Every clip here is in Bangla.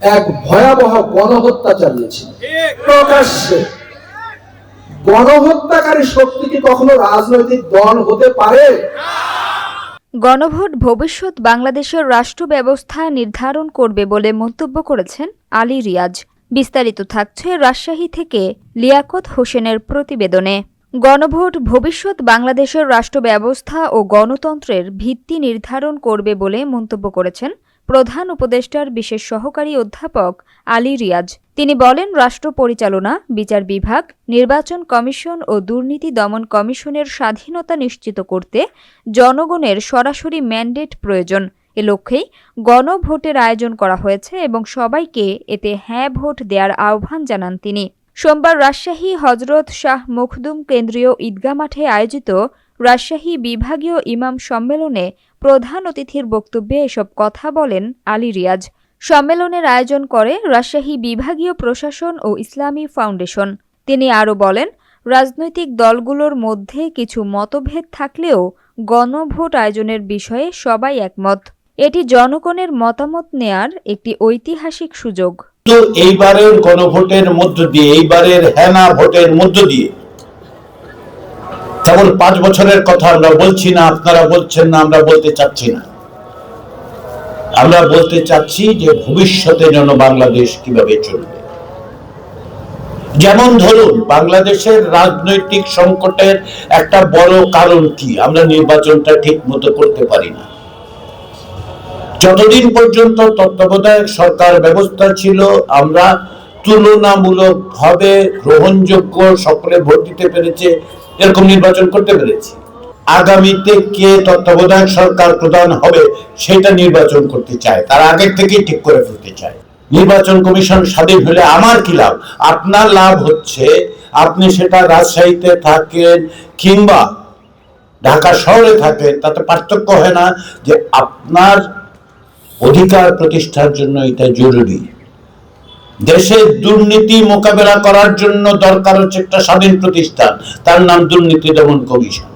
এক ভয়াবহ গণহত্যা চালিয়েছিল প্রকাশ্যে। গণহত্যাকারী শক্তি কি কখনো রাজনৈতিক দল হতে পারে? গণভোট ভবিষ্যৎ বাংলাদেশের রাষ্ট্র ব্যবস্থা নির্ধারণ করবে বলে মন্তব্য করেছেন আলী রিয়াজ। বিস্তারিত থাকছে রাজশাহী থেকে লিয়াকত হোসেনের প্রতিবেদনে। গণভোট ভবিষ্যৎ বাংলাদেশের রাষ্ট্র ব্যবস্থা ও গণতন্ত্রের ভিত্তি নির্ধারণ করবে বলে মন্তব্য করেছেন প্রধান উপদেষ্টার বিশেষ সহকারী অধ্যাপক আলী রিয়াজ। তিনি বলেন, রাষ্ট্র পরিচালনা, বিচার বিভাগ, নির্বাচন কমিশন ও দুর্নীতি দমন কমিশনের স্বাধীনতা নিশ্চিত করতে জনগণের সরাসরি ম্যান্ডেট প্রয়োজন। এ লক্ষ্যেই গণভোটের আয়োজন করা হয়েছে এবং সবাইকে এতে হ্যাঁ ভোট দেওয়ার আহ্বান জানান তিনি। সোমবার রাজশাহী হজরত শাহ মখদুম কেন্দ্রীয় ঈদগাহ মাঠে আয়োজিত রাজশাহী বিভাগীয় ইমাম সম্মেলনে প্রধান অতিথির বক্তব্যে এসব কথা বলেন আলী রিয়াজ। সম্মেলনের আয়োজন করে রাজশাহী বিভাগীয় প্রশাসন ও ইসলামী ফাউন্ডেশন। তিনি আরও বলেন, রাজনৈতিক দলগুলোর মধ্যে কিছু মতভেদ থাকলেও গণভোট আয়োজনের বিষয়ে সবাই একমত। এটি জনগণের মতামত নেয়ার একটি ঐতিহাসিক সুযোগ। এইবারের গণভোটের মধ্য দিয়ে, এইবারের হেনা ভোটের মধ্য দিয়ে কেবল পাঁচ বছরের কথা আমরা বলছি না, আপনারা বলছেন না, আমরা বলতে চাচ্ছি না। আমরা বলতে চাচ্ছি যে ভবিষ্যতে যেন বাংলাদেশ কীভাবে চলবে। যেমন ধরুন, বাংলাদেশের রাজনৈতিক সংকটের একটা বড় কারণ কি? আমরা নির্বাচনটা ঠিক মতো করতে পারি না। যতদিন পর্যন্ত তত্ত্বাবধায়ক সরকার ব্যবস্থা ছিল, আমরা তুলনামূলক ভাবে গ্রহণযোগ্য, সকলে ভোট দিতে পেরেছে, এরকম নির্বাচন করতে পেরেছি। আগামীতে কে তত্ত্বাবধায়ক সরকার প্রধান হবে, সেটা নির্বাচন করতে চায়, তার আগের থেকেই ঠিক করে ফেলতে চায়। নির্বাচন কমিশন স্বাধীন হলে আমার কি লাভ? আপনার লাভ হচ্ছে আপনি সেটা রাজশাহীতে থাকেন কিংবা ঢাকা শহরে থাকেন, তাতে পার্থক্য হয় না যে আপনার অধিকার প্রতিষ্ঠার জন্য এটা জরুরি। দেশের দুর্নীতি মোকাবেলা করার জন্য দরকার হচ্ছে একটা স্বাধীন প্রতিষ্ঠান। তার নাম দুর্নীতি দমন কমিশন।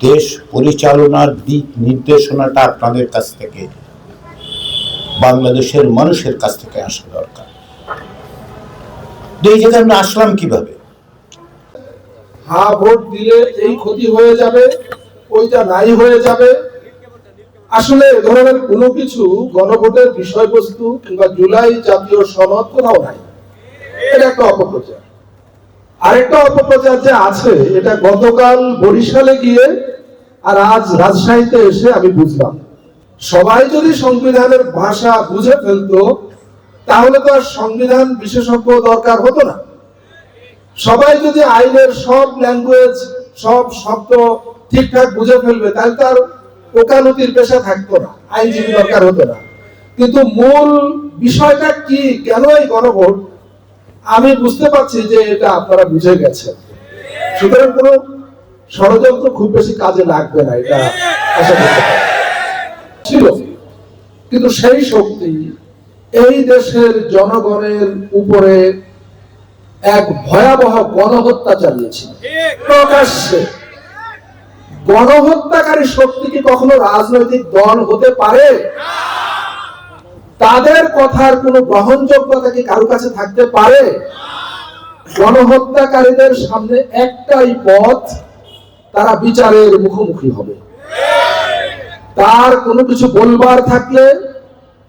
দেশ পরিচালনার দিক নির্দেশনাটা আপনাদের কাছ থেকে, বাংলাদেশের মানুষের কাছ থেকে আসা দরকার। এই জায়গায় আমরা আসলাম কীভাবে? হা ভোট দিলে এই ক্ষতি হয়ে যাবে, ওইটা নাই হয়ে যাবে। আসলে ধরনের কোনো কিছু গণভোটের বিষয়বস্তু কিংবা জুলাই জাতীয় সনদ কোথাও নাই। এটা একটা অপপ্রচার। আরেকটা অপপ্রচার যে আছে, এটা গতকাল বরিশালে গিয়ে আর আজ রাজশাহীতে এসে আমি বুঝলাম। সবাই যদি সংবিধানের ভাষা বুঝে ফেলতো, তাহলে তো আর সংবিধান বিশেষজ্ঞ দরকার হতো না। সবাই যদি আইনের সব ল্যাঙ্গুয়েজ সব শব্দ ঠিকঠাক বুঝে ফেলবে, তাহলে তো আর ওকালতির পেশা থাকতো না, আইনজীবী দরকার হতো না। কিন্তু মূল বিষয়টা কি কেন এই গণভোট? আমি বুঝতে পারছি যে এটা আপনারা বুঝে গেছেন। সুতরাং কোনো ষড়যন্ত্র খুব বেশি কাজে লাগবে না, এটা আশা করতে ছিল। কিন্তু সেই শক্তি এই দেশের জনগণের উপরে এক ভয়াবহ গণহত্যা চালিয়েছিল। প্রকাশ্যে। গণহত্যাকারী শক্তি কি কখনো রাজনৈতিক দল হতে পারে? তাদের কথার কোনো গ্রহণযোগ্যতা কি কারও কাছে থাকতে পারে? গণহত্যাকারীদের সামনে একটাই পথ, তারা বিচারের মুখোমুখি হবে। তার কোনো কিছু বলবার থাকলে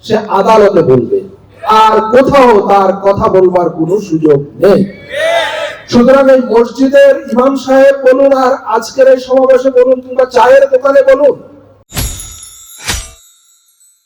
সে আদালতে বলবে। আর কোথাও তার কথা বলবার কোনো সুযোগ নেই। সুতরাং এই মসজিদের ইমাম সাহেব বলুন আর আজকের এই সমাবেশে বলুন কিংবা চায়ের দোকানে বলুন